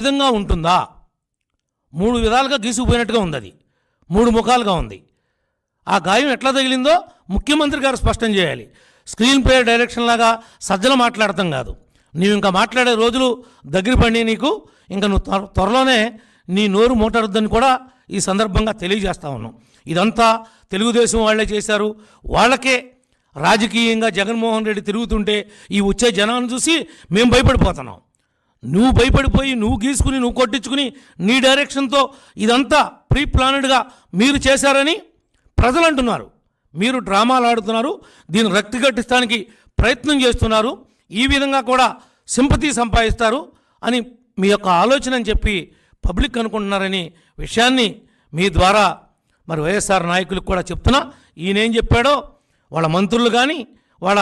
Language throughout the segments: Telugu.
విధంగా ఉంటుందా? మూడు విధాలుగా గీసుకుపోయినట్టుగా ఉంది అది మూడు ముఖాలుగా ఉంది. ఆ గాయం ఎట్లా తగిలిందో ముఖ్యమంత్రి గారు స్పష్టం చేయాలి. స్క్రీన్ ప్లే డైరెక్షన్ లాగా సజ్జల మాట్లాడటం కాదు. నీవు ఇంకా మాట్లాడే రోజులు దగ్గర పడి నీకు. ఇంకా నువ్వు త్వర త్వరలోనే నీ నోరు మూటరుద్దని కూడా ఈ సందర్భంగా తెలియజేస్తా ఉన్నాం. ఇదంతా తెలుగుదేశం వాళ్ళే చేశారు. వాళ్ళకే రాజకీయంగా జగన్మోహన్ రెడ్డి తిరుగుతుంటే ఈ వచ్చే జనాన్ని చూసి మేము భయపడిపోతున్నాం. నువ్వు భయపడిపోయి నువ్వు గీసుకుని నువ్వు కొట్టించుకుని నీ డైరెక్షన్తో ఇదంతా ప్రీ ప్లానెడ్గా మీరు చేశారని ప్రజలు అంటున్నారు మీరు డ్రామాలు ఆడుతున్నారు దీన్ని రక్తిగట్టిస్తానికి ప్రయత్నం చేస్తున్నారు ఈ విధంగా కూడా సింపతి సంపాదిస్తారు అని మీ యొక్క ఆలోచన అని చెప్పి పబ్లిక్ అనుకుంటున్నారని విషయాన్ని మీ ద్వారా మరి వైఎస్ఆర్ నాయకులకు కూడా చెప్తున్నా. ఈయనేం చెప్పాడో వాళ్ళ మంత్రులు కానీ వాళ్ళ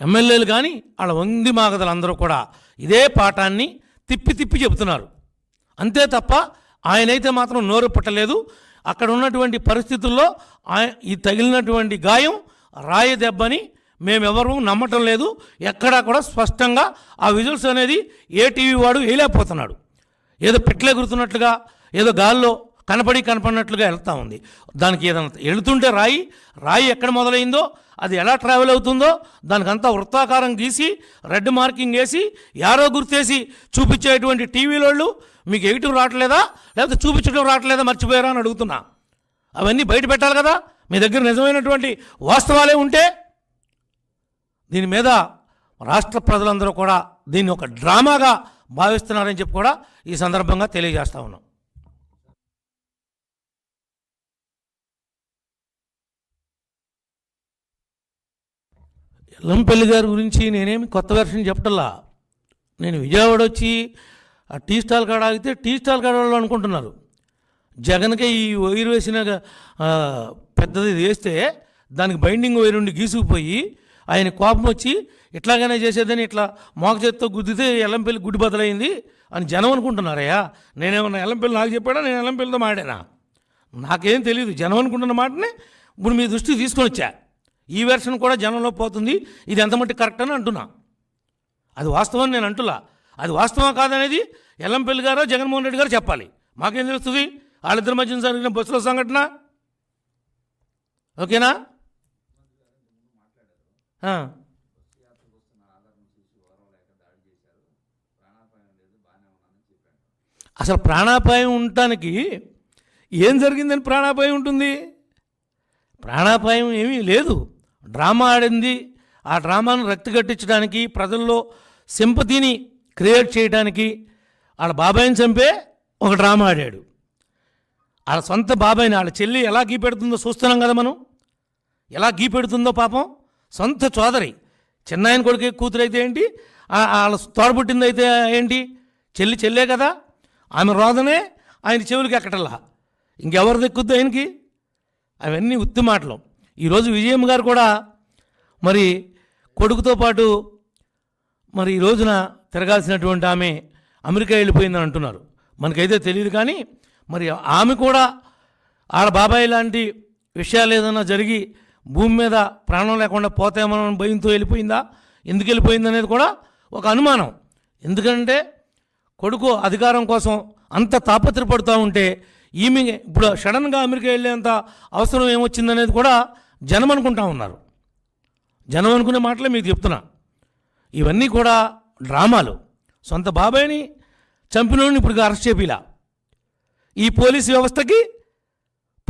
ఎమ్మెల్యేలు కానీ వాళ్ళ వంది మాగదలు అందరూ కూడా ఇదే పాఠాన్ని తిప్పి తిప్పి చెబుతున్నారు. అంతే తప్ప ఆయనైతే మాత్రం నోరు పుట్టలేదు. అక్కడ ఉన్నటువంటి పరిస్థితుల్లో ఈ తగిలినటువంటి గాయం రాయి దెబ్బని మేమెవరూ నమ్మటం లేదు. ఎక్కడా కూడా స్పష్టంగా ఆ విజువల్స్ అనేది ఏ టీవీ వాడు వేయలేకపోతున్నాడు. ఏదో పెట్లెగురుతున్నట్లుగా ఏదో గాల్లో కనపడి కనపడినట్లుగా వెళ్తూ ఉంది. దానికి ఏదైనా వెళుతుంటే రాయి రాయి ఎక్కడ మొదలైందో అది ఎలా ట్రావెల్ అవుతుందో దానికంతా వృత్తాకారం గీసి రెడ్ మార్కింగ్ వేసి యారో గుర్తేసి చూపించేటువంటి టీవీలోళ్ళు మీకు ఎగిటివ్ రావట్లేదా? లేకపోతే చూపించడం రావట్లేదా? మర్చిపోయారా అని అడుగుతున్నా. అవన్నీ బయట పెట్టాలి కదా? మీ దగ్గర నిజమైనటువంటి వాస్తవాలే ఉంటే దీని మీద రాష్ట్ర ప్రజలందరూ కూడా దీన్ని ఒక డ్రామాగా భావిస్తున్నారని చెప్పి కూడా ఈ సందర్భంగా తెలియజేస్తా ఉన్నాం. ఎల్లంపల్లి గారి గురించి నేనేమి కొత్త వెర్షన్ చెప్పటల్లా. నేను విజయవాడ వచ్చి ఆ టీ స్టాల్ కాడ ఆగితే టీ స్టాల్ కాడ వాళ్ళు అనుకుంటున్నారు. జగన్కే ఈ వైర్ వేసిన పెద్దది వేస్తే దానికి బైండింగ్ వైర్ ఉండి గీసుకుపోయి ఆయన కోపం వచ్చి ఇట్లాగనే చేసేదని ఇట్లా మోక చేత్తో గుద్దితే ఎల్లంపల్లి గుడ్డి బదలైంది అని జనం అనుకుంటున్నారయ్యా. నేనేమన్నా ఎల్లంపల్లి నాకు చెప్పాడా? నేను ఎల్లంపల్లితో మాడానా నాకేం తెలియదు జనం అనుకుంటున్న మాటనే ఇప్పుడు మీ దృష్టికి తీసుకొని వచ్చా ఈ వెర్షన్ కూడా జనంలో పోతుంది. ఇది ఎంత మట్టి కరెక్ట్ అని అంటున్నా. అది వాస్తవం నేను అంటులా అది వాస్తవం కాదనేది ఎల్లంపల్లి గారు జగన్మోహన్ రెడ్డి గారు చెప్పాలి. మాకేం తెలుస్తుంది? వాళ్ళిద్దరి మధ్య జరిగిన బస్సులో సంఘటన? ఓకేనా? అసలు ప్రాణాపాయం ఉండటానికి ఏం జరిగిందని ప్రాణాపాయం ఉంటుంది? ప్రాణాపాయం ఏమీ లేదు. డ్రామా ఆడింది. ఆ డ్రామాను రక్తిగట్టించడానికి ప్రజల్లో సింపతిని క్రియేట్ చేయడానికి వాళ్ళ బాబాయిని చంపే ఒక డ్రామా ఆడాడు. వాళ్ళ సొంత బాబాయిని వాళ్ళ చెల్లి ఎలా గీపెడుతుందో చూస్తున్నాం కదా మనం. ఎలా గీపెడుతుందో పాపం. సొంత చోదరి చిన్నాయన కొడుకు కూతురు అయితే ఏంటి? వాళ్ళ తోడబుట్టింది అయితే ఏంటి? చెల్లి చెల్లే కదా. ఆమె రోదనే ఆయన చెవులకి ఎక్కటల్లా ఇంకెవరు దక్కుద్ది ఆయనకి? అవన్నీ ఉత్తి మాటలు. ఈరోజు విజయమ్మ గారు కూడా మరి కొడుకుతో పాటు మరి ఈ రోజున తిరగాల్సినటువంటి ఆమె అమెరికా వెళ్ళిపోయిందని అంటున్నారు. మనకైతే తెలియదు కానీ మరి ఆమె కూడా ఆడ బాబాయ్ లాంటి విషయాలు ఏదైనా జరిగి భూమి మీద ప్రాణం లేకుండా పోతామని భయంతో వెళ్ళిపోయిందా? ఎందుకు వెళ్ళిపోయింది అనేది కూడా ఒక అనుమానం. ఎందుకంటే కొడుకు అధికారం కోసం అంత తాపత్రపడుతూ ఉంటే ఈమె ఇప్పుడు సడన్గా అమెరికా వెళ్ళేంత అవసరం ఏమొచ్చిందనేది కూడా జనం అనుకుంటా ఉన్నారు. జనం అనుకునే మాటలే మీకు చెప్తున్నా. ఇవన్నీ కూడా డ్రామాలు. సొంత బాబాయ్ని చంపినోడిని ఇప్పుడు అరెస్ట్ చేపిలా. ఈ పోలీస్ వ్యవస్థకి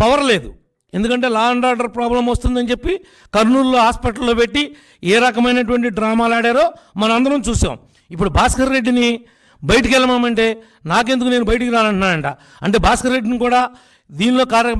పవర్ లేదు. ఎందుకంటే లా అండ్ ఆర్డర్ ప్రాబ్లం వస్తుందని చెప్పి కర్నూలులో హాస్పిటల్లో పెట్టి ఏ రకమైనటువంటి డ్రామాలు ఆడారో మనందరం చూసాం. ఇప్పుడు భాస్కర్ రెడ్డిని బయటికి వెళ్ళమంటే నాకెందుకు నేను బయటికి రానంటున్నానంట. అంటే భాస్కర్ రెడ్డిని కూడా దీనిలో కార్య